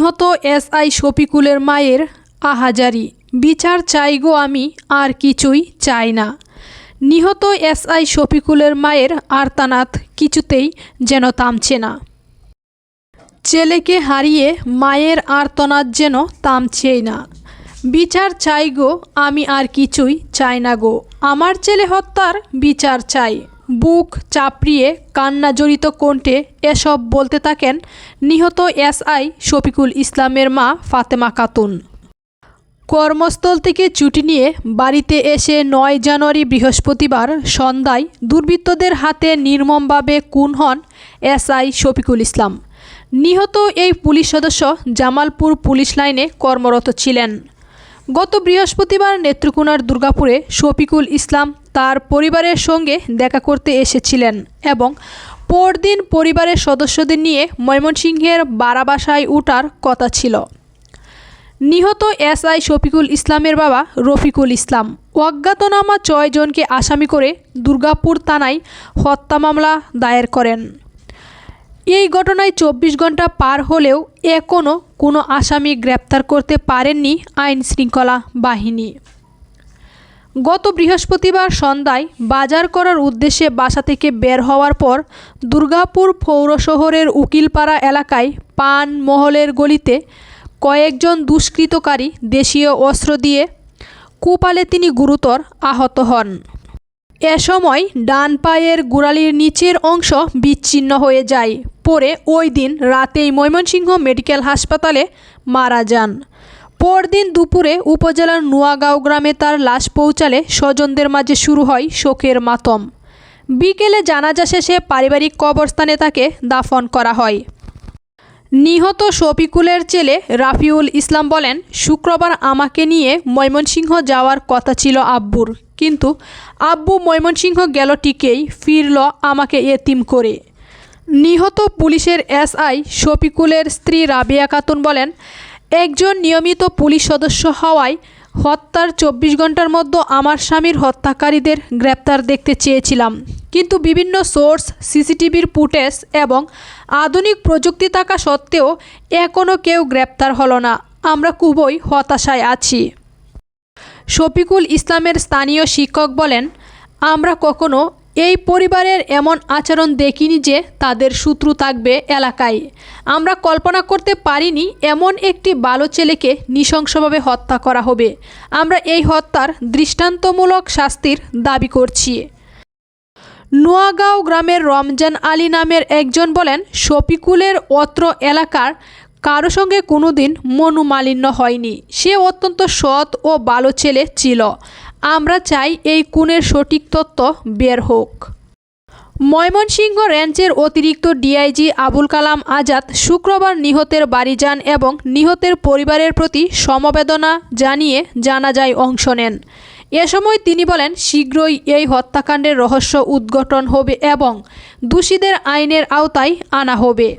নিহত এসআই শফিকুলের মায়ের আহাজারি। বিচার চাই গো আমি, আর কিছুই চাই না। নিহত এসআই শফিকুলের মায়ের আর্তানাথ কিছুতেই যেন থামছে না। ছেলেকে হারিয়ে মায়ের আর্তনাদ যেন থামছেই না। বিচার চাই গো আমি, আর কিছুই চাই না গো। আমার ছেলে হত্যার বিচার চাই। বুক চাপড়িয়ে কান্না জড়িত কণ্ঠে এসব বলতে থাকেন নিহত এসআই শফিকুল ইসলামের মা ফাতেমা খাতুন। কর্মস্থল থেকে ছুটি নিয়ে বাড়িতে এসে নয় জানুয়ারি বৃহস্পতিবার সন্ধ্যায় দুর্বৃত্তদের হাতে নির্মমভাবে খুন হন এসআই শফিকুল ইসলাম। নিহত এই পুলিশ সদস্য জামালপুর পুলিশ লাইনে কর্মরত ছিলেন। গত বৃহস্পতিবার নেত্রকোনার দুর্গাপুরে শফিকুল ইসলাম তার পরিবারের সঙ্গে দেখা করতে এসেছিলেন এবং পরদিন পরিবারের সদস্যদের নিয়ে ময়মনসিংহের বারাবাসায় ওঠার কথা ছিল। নিহত এসআই শফিকুল ইসলামের বাবা রফিকুল ইসলাম। অজ্ঞাতনামা ছয়জনকে আসামি করে দুর্গাপুর থানায় হত্যা মামলা দায়ের করেন। এই ঘটনায় চব্বিশ ঘণ্টা পার হলেও এখনও কোনো আসামি গ্রেপ্তার করতে পারেননি আইন শৃঙ্খলা বাহিনী। গত বৃহস্পতিবার সন্ধ্যায় বাজার করার উদ্দেশ্যে বাসা থেকে বের হওয়ার পর দুর্গাপুর পৌর শহরের উকিলপাড়া এলাকায় পান মহলের গলিতে কয়েকজন দুষ্কৃতকারী দেশীয় অস্ত্র দিয়ে কুপালে তিনি গুরুতর আহত হন। এ সময় ডান পায়ের গোড়ালির নিচের অংশ বিচ্ছিন্ন হয়ে যায়। পরে ওই দিন রাতেই ময়মনসিংহ মেডিকেল হাসপাতালে মারা যান। পরদিন দুপুরে উপজেলার নোয়াগাঁও গ্রামে তার লাশ পৌঁছালে স্বজনদের মাঝে শুরু হয় শোকের মাতম। বিকেলে জানাজা শেষে পারিবারিক কবরস্থানে তাকে দাফন করা হয়। নিহত শফিকুলের ছেলে রাফিউল ইসলাম বলেন, শুক্রবার আমাকে নিয়ে ময়মনসিংহ যাওয়ার কথা ছিল আব্বুর। কিন্তু আব্বু ময়মনসিংহ গেল টিকেই ফিরল আমাকে এতিম করে। নিহত পুলিশের এসআই শফিকুলের স্ত্রী রাবিয়া খাতুন বলেন একজন নিয়মিত পুলিশ সদস্য হওয়ায় হত্যার চব্বিশ ঘণ্টার মধ্যে আমার স্বামীর হত্যাকারীদের গ্রেপ্তার দেখতে চেয়েছিলাম। কিন্তু বিভিন্ন সোর্স, সিসিটিভির ফুটেজ এবং আধুনিক প্রযুক্তি থাকা সত্ত্বেও এখনও কেউ গ্রেপ্তার হলো না। আমরা খুবই হতাশায় আছি। শফিকুল ইসলামের স্থানীয় শিক্ষক বলেন, আমরা কখনো এই পরিবারের এমন আচরণ দেখিনি যে তাদের শত্রু থাকবে এলাকায়। আমরা কল্পনা করতে পারিনি এমন একটি বালো ছেলেকে নৃশংসভাবে হত্যা করা হবে। আমরা এই হত্যার দৃষ্টান্তমূলক শাস্তির দাবি করছি। নোয়াগাঁও গ্রামের রমজান আলী নামের একজন বলেন, শফিকুলের অত্র এলাকার কারও সঙ্গে কোনো কোনোদিন মনোমালিন্য হয়নি। সে অত্যন্ত সৎ ও ভালো ছেলে ছিল। আমরা চাই এই খুনের সঠিক তত্ত্ব বের হোক। ময়মনসিংহ রেঞ্জের অতিরিক্ত ডিআইজি আবুল কালাম আজাদ শুক্রবার নিহতের বাড়ি যান এবং নিহতের পরিবারের প্রতি সমবেদনা জানিয়ে জানাজায় অংশ নেন। এ সময় তিনি বলেন, শীঘ্রই এই হত্যাকাণ্ডের রহস্য উদ্ঘাটন হবে এবং দোষীদের আইনের আওতায় আনা হবে।